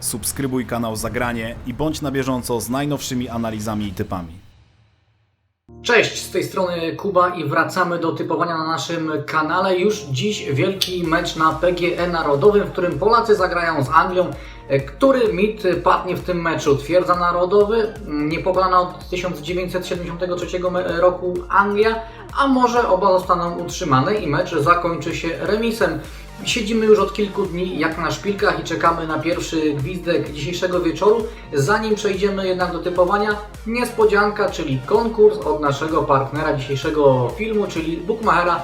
subskrybuj kanał Zagranie i bądź na bieżąco z najnowszymi analizami i typami. Cześć, z tej strony Kuba i wracamy do typowania na naszym kanale. Już dziś wielki mecz na PGE Narodowym, w którym Polacy zagrają z Anglią. Który mit padnie w tym meczu? Twierdza Narodowy, niepokonana od 1973 me- roku Anglia, a może oba zostaną utrzymane i mecz zakończy się remisem. Siedzimy już od kilku dni jak na szpilkach i czekamy na pierwszy gwizdek dzisiejszego wieczoru. Zanim przejdziemy jednak do typowania, niespodzianka, czyli konkurs od naszego partnera dzisiejszego filmu, czyli Bookmachera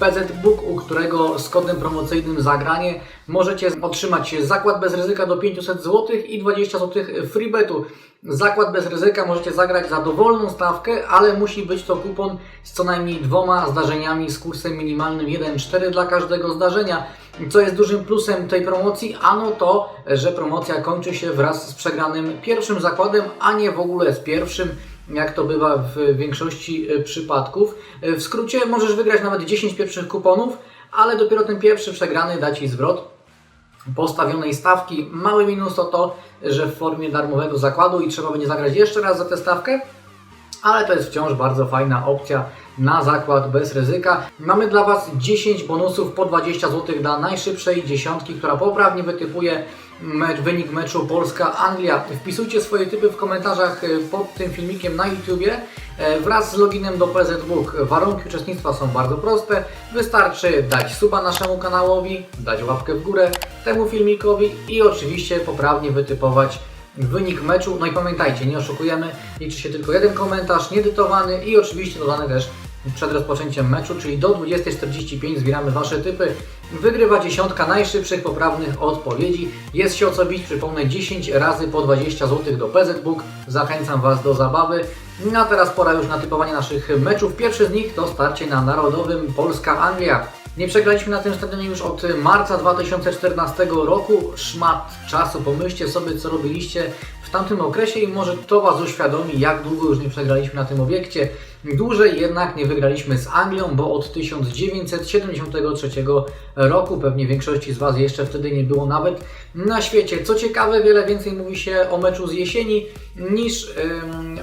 PZ Book, u którego z kodem promocyjnym zagranie możecie otrzymać zakład bez ryzyka do 500 zł i 20 zł freebetu. Zakład bez ryzyka możecie zagrać za dowolną stawkę, ale musi być to kupon z co najmniej dwoma zdarzeniami z kursem minimalnym 1,4 dla każdego zdarzenia. Co jest dużym plusem tej promocji? Ano to, że promocja kończy się wraz z przegranym pierwszym zakładem, a nie w ogóle z pierwszym jak to bywa w większości e, przypadków. E, W skrócie możesz wygrać nawet 10 pierwszych kuponów, ale dopiero ten pierwszy przegrany da Ci zwrot postawionej stawki. Mały minus to to, że w formie darmowego zakładu i trzeba będzie zagrać jeszcze raz za tę stawkę, ale to jest wciąż bardzo fajna opcja na zakład bez ryzyka. Mamy dla Was 10 bonusów po 20 zł dla najszybszej dziesiątki, która poprawnie wytypuje mecz, wynik meczu Polska-Anglia. Wpisujcie swoje typy w komentarzach e, pod tym filmikiem na YouTubie e, wraz z loginem do PZBook. Warunki uczestnictwa są bardzo proste. Wystarczy dać suba naszemu kanałowi, dać łapkę w górę temu filmikowi i oczywiście poprawnie wytypować wynik meczu. No i pamiętajcie, nie oszukujemy, liczy się tylko jeden komentarz, niedytowany i oczywiście dodany też przed rozpoczęciem meczu, czyli do 20.45 zbieramy Wasze typy. Wygrywa dziesiątka najszybszych poprawnych odpowiedzi. Jest się o co bić, przypomnę 10 razy po 20 zł do PZBook. Zachęcam Was do zabawy. No a teraz pora już na typowanie naszych meczów. Pierwszy z nich to starcie na Narodowym Polska-Anglia. Nie przegraliśmy na tym stadionie już od marca 2014 roku. Szmat czasu. Pomyślcie sobie, co robiliście w tamtym okresie i może to Was uświadomi, jak długo już nie przegraliśmy na tym obiekcie. Dłużej jednak nie wygraliśmy z Anglią, bo od 1973 roku pewnie większości z Was jeszcze wtedy nie było nawet na świecie. Co ciekawe, wiele więcej mówi się o meczu z jesieni niż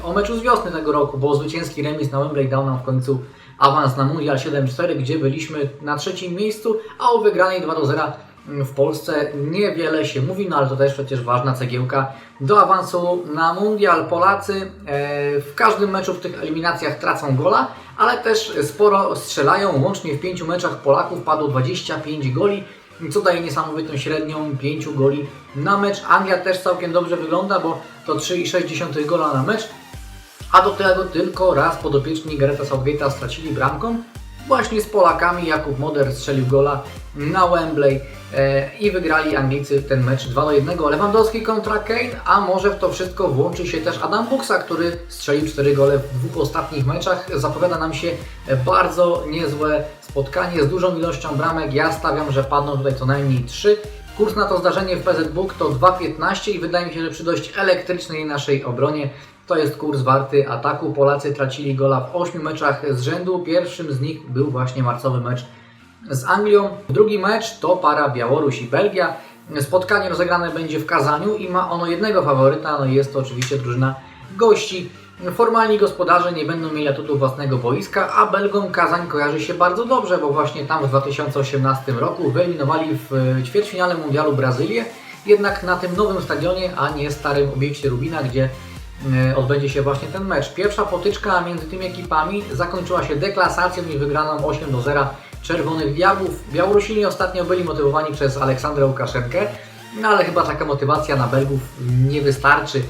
o meczu z wiosny tego roku, bo zwycięski remis na Wembley dał nam w końcu awans na Mundial 7-4, gdzie byliśmy na trzecim miejscu, a o wygranej 2-0 w Polsce niewiele się mówi, no ale to też przecież ważna cegiełka do awansu na Mundial. Polacy e, w każdym meczu w tych eliminacjach tracą gola, ale też sporo strzelają. Łącznie w pięciu meczach Polaków padło 25 goli, co daje niesamowitą średnią 5 goli na mecz. Anglia też całkiem dobrze wygląda, bo to 3,6 gola na mecz. A do tego tylko raz podopieczni Gareta Southgate'a stracili bramką. Właśnie z Polakami Jakub Moder strzelił gola na Wembley e, i wygrali Anglicy ten mecz 2 do 1. Lewandowski kontra Kane, a może w to wszystko włączy się też Adam Buksa, który strzelił 4 gole w dwóch ostatnich meczach. Zapowiada nam się bardzo niezłe spotkanie z dużą ilością bramek. Ja stawiam, że padną tutaj co najmniej 3. Kurs na to zdarzenie w PZ Book to 2,15 i wydaje mi się, że przy dość elektrycznej naszej obronie to jest kurs warty ataku. Polacy tracili gola w 8 meczach z rzędu. Pierwszym z nich był właśnie marcowy mecz z Anglią. Drugi mecz to para Białoruś i Belgia. Spotkanie rozegrane będzie w Kazaniu i ma ono jednego faworyta, no jest to oczywiście drużyna gości. Formalni gospodarze nie będą mieli atutu własnego boiska, a Belgom Kazań kojarzy się bardzo dobrze, bo właśnie tam w 2018 roku wyeliminowali w ćwierćfinale Mundialu Brazylię, jednak na tym nowym stadionie, a nie starym obiekcie Rubina, gdzie odbędzie się właśnie ten mecz. Pierwsza potyczka między tymi ekipami zakończyła się deklasacją i wygraną 8 do 0 Czerwonych Diabłów. Białorusini ostatnio byli motywowani przez Aleksandrę Łukaszenkę, no ale chyba taka motywacja na Belgów nie wystarczy.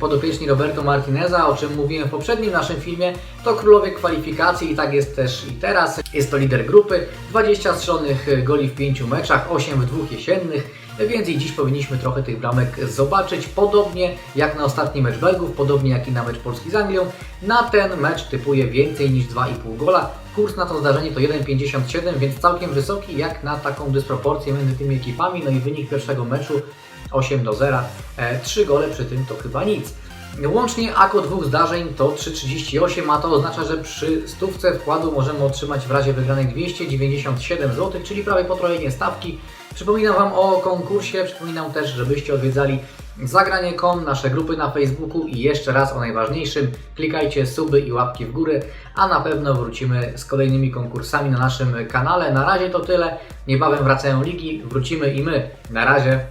Podopieczni Roberto Martineza, o czym mówiłem w poprzednim naszym filmie, to królowie kwalifikacji i tak jest też i teraz. Jest to lider grupy, 20 strzelonych goli w 5 meczach, 8 w dwóch jesiennych, więc i dziś powinniśmy trochę tych bramek zobaczyć. Podobnie jak na ostatni mecz Belgów, podobnie jak i na mecz Polski z Anglią, na ten mecz typuje więcej niż 2,5 gola. Kurs na to zdarzenie to 1,57, więc całkiem wysoki jak na taką dysproporcję między tymi ekipami. No i wynik pierwszego meczu 8 do 0, e, 3 gole przy tym to chyba nic. Łącznie ako dwóch zdarzeń to 3,38, a to oznacza, że przy stówce wkładu możemy otrzymać w razie wygranej 297 zł, czyli prawie potrojenie stawki. Przypominam Wam o konkursie, przypominam też, żebyście odwiedzali zagranie.com, nasze grupy na Facebooku i jeszcze raz o najważniejszym, klikajcie suby i łapki w górę, a na pewno wrócimy z kolejnymi konkursami na naszym kanale. Na razie to tyle, niebawem wracają ligi, wrócimy i my. Na razie.